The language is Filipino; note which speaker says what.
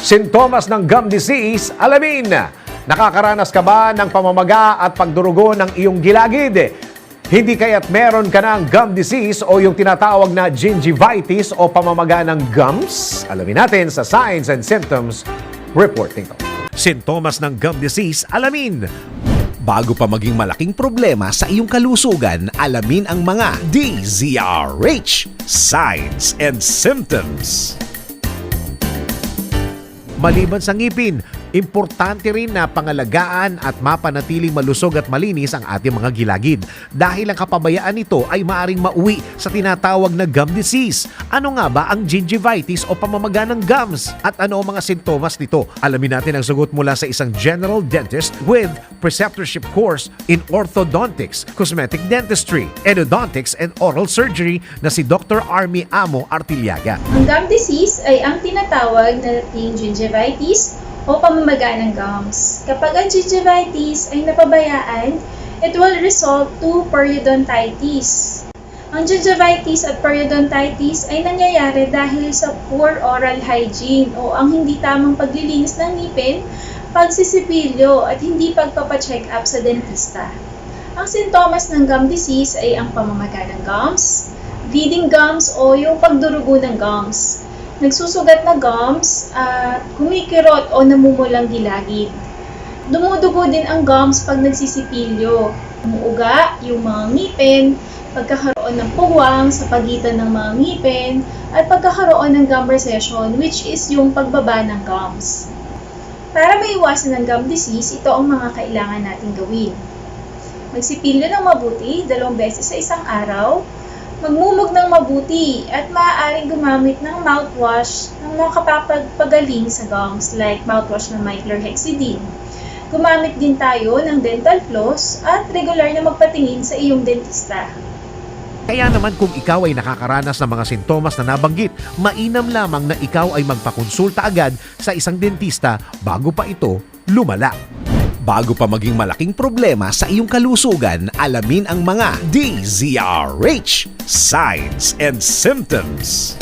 Speaker 1: Sintomas ng gum disease, alamin. Nakakaranas ka ba ng pamamaga at pagdurugo ng iyong gilagid? Hindi kaya't meron ka ng gum disease o yung tinatawag na gingivitis o pamamaga ng gums? Alamin natin sa Signs and Symptoms report nito. Sintomas ng gum disease, alamin.
Speaker 2: Bago pa maging malaking problema sa iyong kalusugan, alamin ang mga DZRH signs and symptoms.
Speaker 1: Maliban sa ngipin, importante rin na pangalagaan at mapanatiling malusog at malinis ang ating mga gilagid dahil ang kapabayaan nito ay maaring mauwi sa tinatawag na gum disease. Ano nga ba ang gingivitis o pamamaga ng gums? At ano ang mga sintomas nito? Alamin natin ang sagot mula sa isang general dentist with preceptorship course in orthodontics, cosmetic dentistry, endodontics, and oral surgery na si Dr. Army Amo Artiliaga.
Speaker 3: Ang gum disease ay ang tinatawag na gingivitis o pamamaga ng gums. Kapag ang gingivitis ay napabayaan, it will result to periodontitis. Ang gingivitis at periodontitis ay nangyayari dahil sa poor oral hygiene o ang hindi tamang paglilinis ng ngipin, pagsisipilyo at hindi pagpapacheck up sa dentista. Ang sintomas ng gum disease ay ang pamamaga ng gums, bleeding gums o yung pagdurugo ng gums, nagsusugat na gums at kumikirot o namumulang gilagid. Dumudugo din ang gums pag nagsisipilyo. Umuuga yung mga ngipin, pagkakaroon ng puwang sa pagitan ng mga ngipin, at pagkakaroon ng gum recession which is yung pagbaba ng gums. Para maiwasan ang gum disease, ito ang mga kailangan nating gawin. Magsipilyo ng mabuti dalawang beses sa isang araw, magmumog ng mabuti at maaaring gumamit ng mouthwash ng mga kapapagpagaling sa gums like mouthwash na may chlorhexidine. Gumamit din tayo ng dental floss at regular na magpatingin sa iyong dentista.
Speaker 1: Kaya naman kung ikaw ay nakakaranas ng mga sintomas na nabanggit, mainam lamang na ikaw ay magpakonsulta agad sa isang dentista bago pa ito lumala.
Speaker 2: Bago pa maging malaking problema sa iyong kalusugan, alamin ang mga DZRH signs and symptoms.